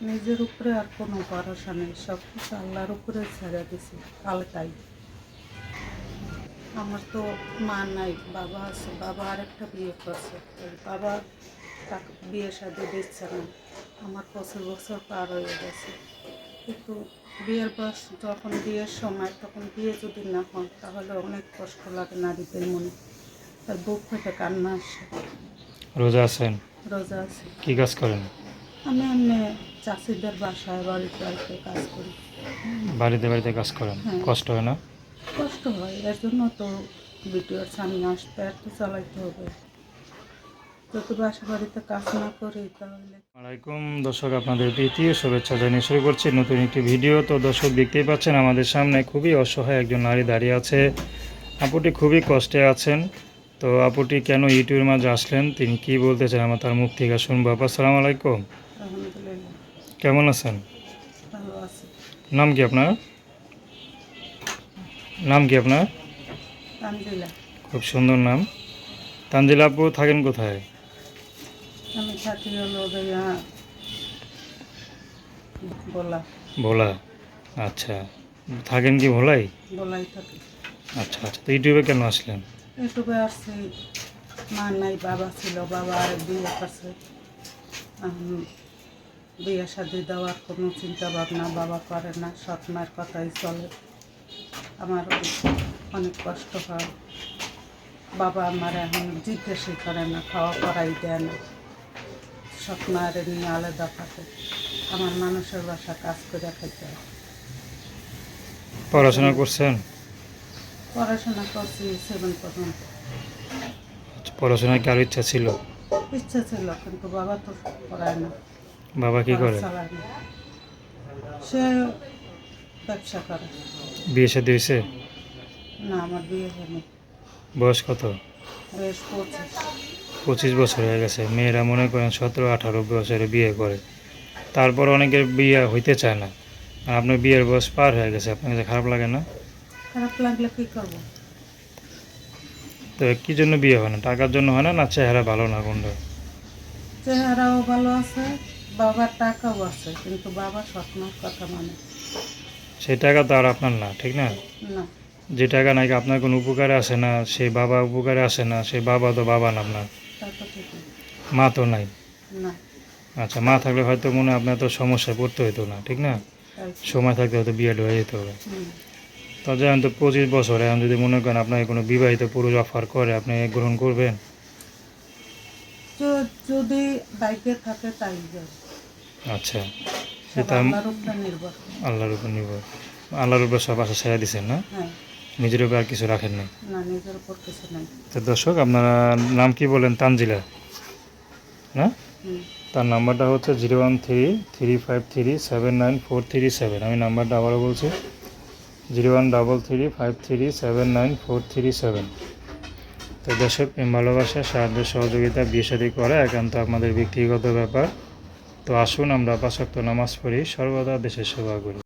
নিজের উপরে আর কোনো ভরসা নেই। সব কিছু আল্লাহর উপরে ছেড়ে দিছি হালকাই আমার তো মা নাই বাবা আছে। বাবা আরেকটা বিয়ে করছে। বাবা তাকে বিয়ে সাথে দিচ্ছে না। আমার পঁচিশ বছর পার হয়ে গেছে। কিন্তু বিয়ের বয়স যখন বিয়ের সময় তখন বিয়ে যদি না হয় তাহলে অনেক কষ্ট লাগে নারীদের মনে। তার বুক থেকে কান্না আসে। রোজা আছেন? রোজা আছে। কি কাজ করেন? আমি এমনি চাষিদের বাসায় বাড়িতে বাড়িতে কাজ করি। বাড়িতে বাড়িতে কাজ করেন? হ্যাঁ। কষ্ট হয় না? কষ্ট হয় এর জন্য তো ভিডিওর সামনে আসতে আর তো চালাইতে হবে। যদি বাসা বাড়িতে কাজ না করি তাহলে আলাইকুম দর্শক আপনাদের ও শুভেচ্ছা জানিয়ে শুরু করছি নতুন একটি ভিডিও। তো দর্শক দেখতেই পাচ্ছেন আমাদের সামনে খুবই অসহায় একজন নারী দাঁড়িয়ে আছে। আপুটি খুবই কষ্টে আছেন। তো আপুটি কেন ইউটিউবের মাঝে আসলেন? তিনি কি বলতে চান? আমার তার মুখ থেকে শুনব। আপা সালাম আলাইকুম কেমন আছেন? নাম কি আপনার? নাম কি আপনার? খুব সুন্দর নাম। তানজিলা আপু থাকেন কোথায়? আমি থাকি হলো গিয়া ভোলা। আচ্ছা। থাকেন কি ভোলাই? থাকি। আচ্ছা আচ্ছা। তো ইউটিউবে কেন আসলেন? ইউটিউবে আসছি। মা নাই বাবা ছিল বাবা আর বিয়ে করছে এখন বিয়ে শাদি দেওয়ার কোনো চিন্তা ভাবনা বাবা করে না সৎ মায়ের কথাই চলে। আমার অনেক কষ্ট হয়। বাবা আমার এখন জিজ্ঞাসই করে না খাওয়া করাই দেয় না। সৎ মায়ের নিয়ে আলাদা থাকে। আমার মানুষের বাসা কাজ করে খাইতে হয়। পড়াশোনা করছেন? পড়াশোনা করছি সেভেন পর্যন্ত। আচ্ছা, পড়াশোনার কি আরও ইচ্ছা ছিল? ইচ্ছা ছিল কিন্তু বাবা তো পড়ায় না। বাবা কি করে। সে ব্যবসা করে। বিয়ে সাথে হয়েছে? না আমার বিয়ে হয়নি। বয়স কত? বেশ পঁচিশ। পঁচিশ বছর হয়ে গেছে। মেয়েরা মনে করেন সতেরো আঠারো বছরে বিয়ে করে। তারপর অনেকের বিয়ে হইতে চায় না। আর আপনার বিয়ের বয়স পার হয়ে গেছে। আপনার কাছে খারাপ লাগে না? খারাপ লাগলে কি করব? তো কি জন্য বিয়ে হয় না? টাকার জন্য হয় না না চেহারা ভালো না কোনটা চেহারাও ভালো আছে। বাবার টাকাও আছে কিন্তু বাবা স্বপ্নের কথা মানে। সেই টাকা তো আর আপনার না ঠিক না? না। যে টাকা নাকি আপনার কোনো উপকারে আসে না সেই বাবা উপকারে আসে না সেই বাবা তো বাবা না আপনার। তা তো ঠিকই। মা তো নাই। না। আচ্ছা মা থাকলে হয়তো মনে হয় আপনার তো সমস্যায় পড়তে হতো না ঠিক না? তাই সময় থাকতে হয়তো বিয়ে হয়ে যেতে হবে। হুম। তো যেমন তো পঁচিশ বছর এখন যদি মনে করেন আপনাকে কোনো বিবাহিত পুরুষ অফার করে আপনি গ্রহণ করবেন? য- যদি বাইকে থাকে তাই যাবে। আচ্ছা। সেটা আল্লাহর উপরে নির্ভর। আল্লাহর উপর সব আশা ছেড়ে দিচ্ছেন না? হ্যাঁ। নিজের উপর আর কিছু রাখেন না তো দর্শক আপনারা নাম কি বলেন? তানজিলা। না। তার নাম্বারটা হচ্ছে zero one three three five three seven nine four three seven. আমি নাম্বারটা আবারও বলছি। Zero one double three five three seven nine four three seven. তো দর্শক ভালোবাসা সাহায্য সহযোগিতা বিয়ে শাদী করা একান্ত আপনাদের ব্যক্তিগত ব্যাপার। তো আসুন আমরা বাসাক্ত নামাজ পড়ি সর্বদা দেশের সেবা করি।